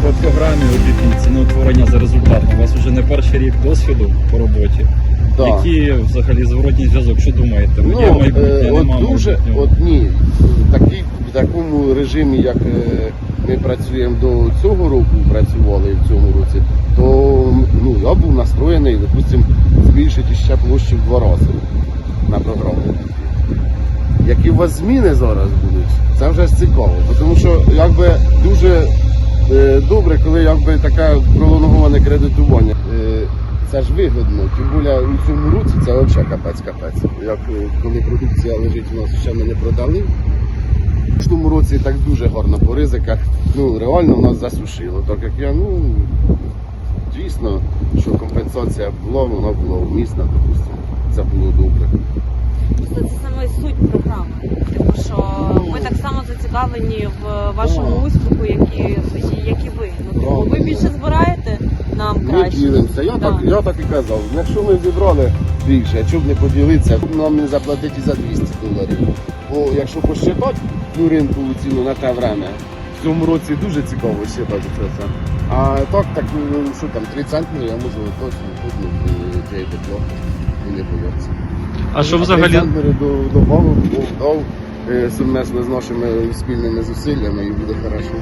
програмі обітниці на утворення за результатом. У вас вже не перший рік досвіду по роботі. Да. Який взагалі зворотній зв'язок? Що думаєте? Є Ну, майбутнє, е, нема от дуже, майбутнього? от ні, такий, в такому режимі, як е, ми працюємо до цього року, працювали в цьому році, то ну, я був настроєний, допустим, збільшити ще площу в два рази на програму. Які у вас зміни зараз будуть, це вже цікаво, тому що якби дуже е, добре, коли якби таке пролонговане кредитування. Е, це ж вигодно, тим більше у цьому році це взагалі капець-капець. Як е, коли продукція лежить у нас, ще ми не продали. В тому році так дуже гарно по ризиках. Ну, реально нас засушило. Так як я, ну дійсно, що компенсація була, вона була умісна, допустимо. Це було добре. Це, це саме суть програми. Типу, що ми так само зацікавлені в вашому Так. успіху, як і, ви. Ну, типу, ви більше збираєте нам Ми краще. ділимося. Я, Да. так, я так і казав. Якщо ми зібрали більше, якщо б не поділитися, нам не заплатити і за 200 доларів. Бо якщо посчитати ну, ринкову ціну на те время, в цьому році дуже цікаво считати це все. А так, так, ну, що там, 3 центнери, я можу точно тут тієї тепло і не боятися. А що взагалі? 3 центнери до, добавив, Бог дав е, з нашими спільними зусиллями і буде хорошо.